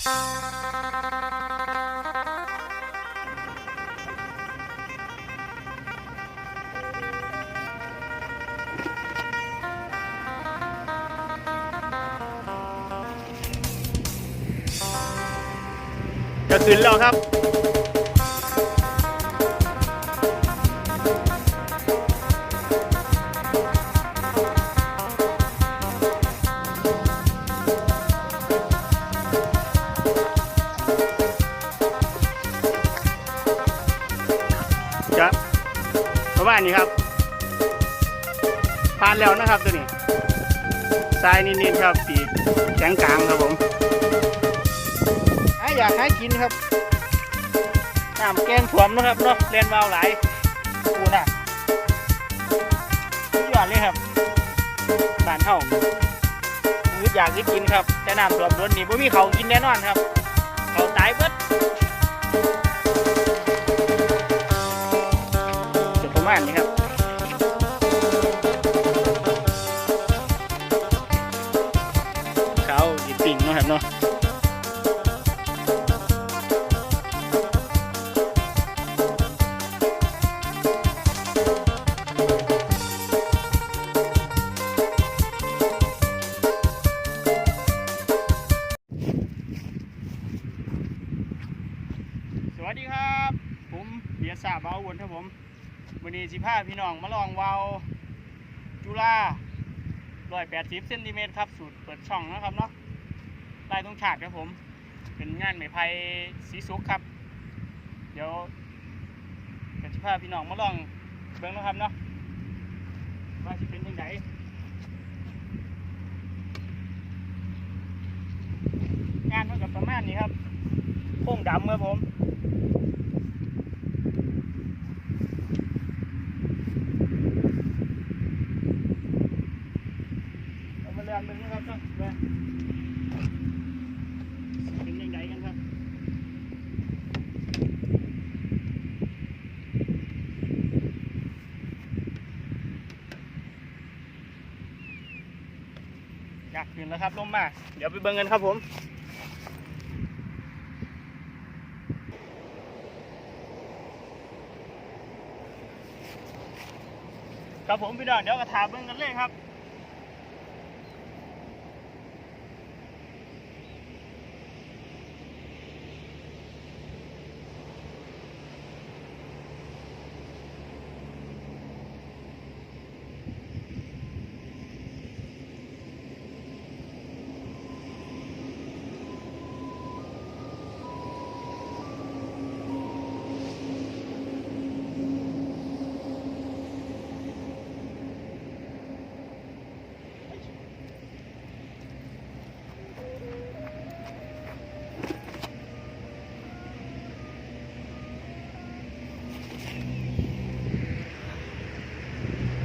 จะขึ้นแล้วครับ ประมาณนี้ครับ ผ่านแล้วนะครับตัวนี้ทรายนิดๆครับสีกแข็งกลางครับผมอยากหากินครับน้ำแกงถ่วมนะครับเนาะเรียนวาวหลายปูน่ะยอดเลยครับบานเฮาอยากให้กินครับแต่น้ำถ่วมล้นนี่ไม่มีเขากินแน่นอนครับ เขาตายเบิด นะครับเนาะสวัสดีครับ ผมเบียร์สาบาววนครับผมวันนี้สิพาพี่น้องมาลองวาวจุฬาร้อยแปดสิบเซนติเมตรครับ สูตรเปิดช่องนะครับเนาะ ลายตรงฉากครับผม เป็นงานไหมไผ่สีสุกครับ เดี๋ยวจะสิพาพี่น้องมาลองเบิ่งนะครับเนาะว่าจะเป็นยังไงงานมันกับประมาณนี้ครับโค้งดำครับผม เอามาเรียนมึงนะครับเนาะแม่เป็นยังไงกันครับ อยากขึ้นแล้วครับลมมา เดี๋ยวไปเบิ่งกันครับผมครับผมพี่ดอนเดี๋ยวกระถาเบิ่งกันเลยครับ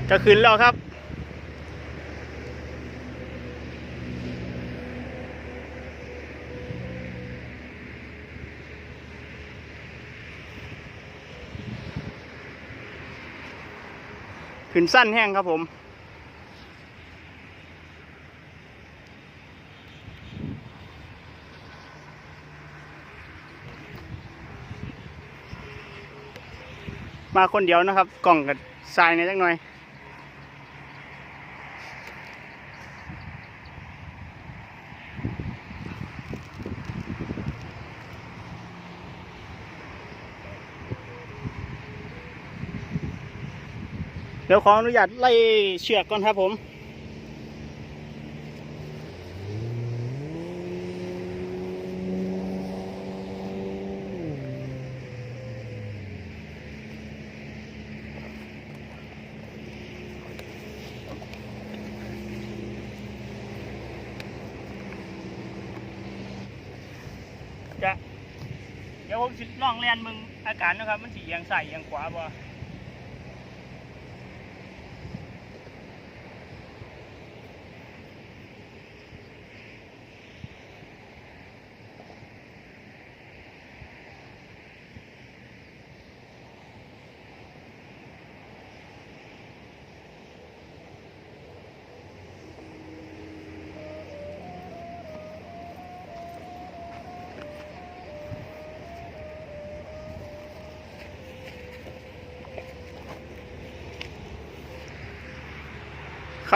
จะขึ้นแล้วครับ ขึ้นสั้นแห้งครับผมมาคนเดียวนะครับ กล่องกับทรายในอยจักหน่อย เดี๋ยวขออนุญาตไล่เชือกก่อนครับผม จะ เดี๋ยวผมสิลองเรียนมึงอาการนะครับ มันสีเอียงใส่เอียงขวาบ่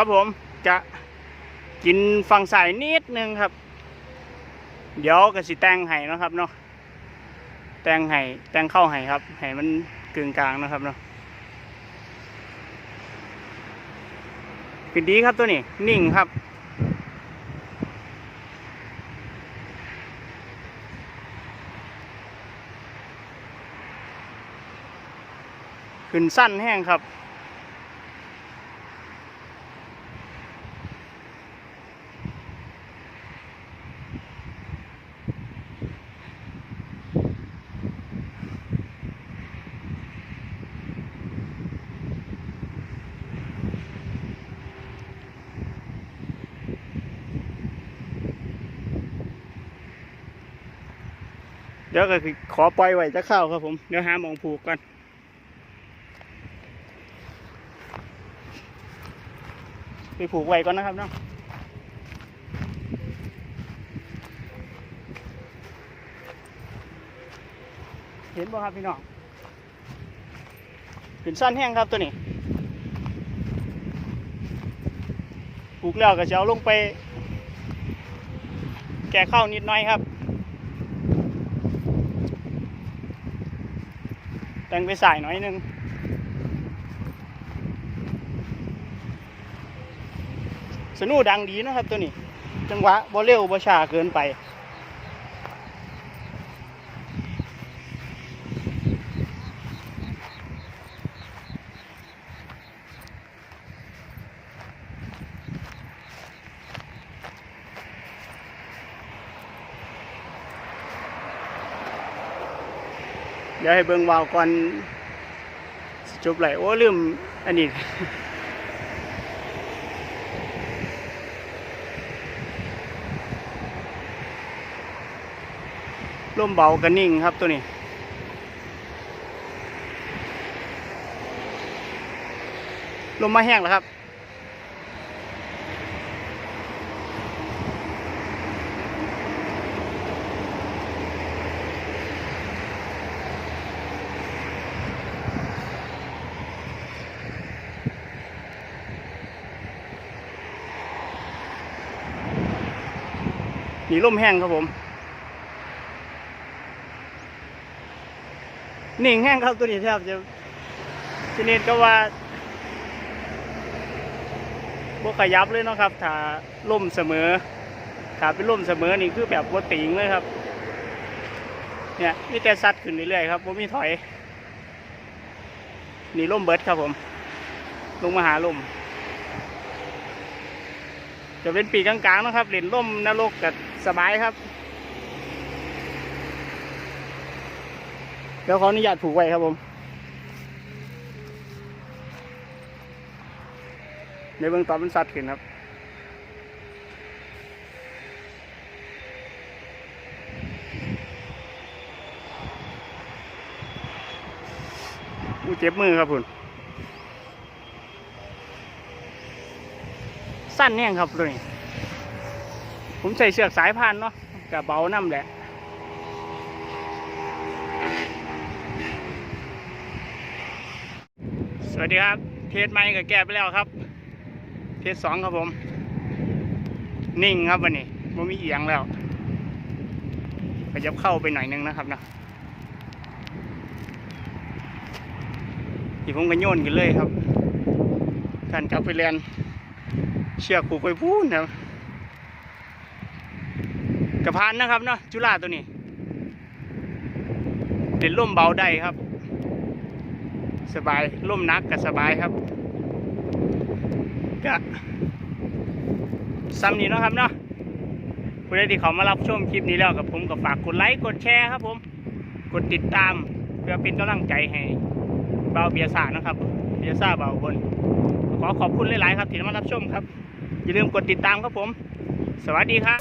ครับผมจะกินฟังสายนิดนึงครับ เดี๋ยวก็สิแต่งไห้นะครับเนาะแต่งไห้แต่งเข้าไห้ครับไห้มันกึ่งกลางนะครับเนาะขึ้นดีครับตัวนี้ นิ่งครับขึ้นสั้นแห้งครับ ดี๋ยวก็ขอปล่อยไว้จะเข้าครับผม เดี๋ยวหามองผูกก่อนไปผูกไว้ก่อนนะครับเนาะเห็นบ่ครับพี่น้องขึ้นสั้นแห้งครับตัวนี้ผูกแล้วก็จะเอาลงไป แก่เข้านิดหน่อยครับ แต่งไปสายหน่อยนึงสนูดังดีนะครับตัวนี้ จังหวะบอเร็วบอช้าเกินไป ดี๋ยวให้เบิ่งวาวก่อนจบไหลโอ้ลืมอันนี้ร่มเบากันนิ่งครับตัวนี้ลมมาแห้งแล้วครับ นี่ลมแห้งครับผม นิ่งแห้งครับตัวนี้แทบจะชนิดก็ว่าบกขยับเลยเนาะครับ ถ้าล่มเสมอ ถ้าเป็นล่มเสมอนี่คือแบบบติงเลยครับ เนี่ยมีแต่ซัดขึ้นเรื่อยๆครับผมมีถอย นี่ล่มเบิดครับผม ลงมาหาล่มจะเป็นปีกกลางๆนะครับเหรียญล่มนรกกับ สบายครับ เดี๋ยวขออนุญาตผูกไว้ครับผม ในเบื้องต้นมันสัตว์ขึ้นครับอู้เจ็บมือครับคุณสั้นเนี่ยงครับตัวนี้ ผมใส่เสือกสายพานเนาะกับเบาน้ำแหละสวัสดีครับ เทสใหม่ก็แก้ไปแล้วครับ เทสสองครับผม นิ่งครับวันนี้ไม่มีเอียงแล้วขยับเข้าไปหน่อยนึงนะครับนะที่ผมก็โยนกันเลยครับการกลับไปเรียนเชือกผูกไปพูนครับะพานนะครับเนาะจุฬาตัวนี้เด่นร่มเบาได้ครับ สบายร่มนักก็สบายครับก็ซ้ำนี้เนาะครับเนาะผู้ใดที่เขามารับชมคลิปนี้แล้วกับผมก็ฝากกดไลค์กดแชร์ครับผม กดติดตามเพื่อเป็นกำลังใจให้เบาเบียซ่านะครับ เบียซ่าเบาบน ขอขอบคุณหลาย ๆ ครับที่มารับชมครับ อย่าลืมกดติดตามครับผม สวัสดีครับ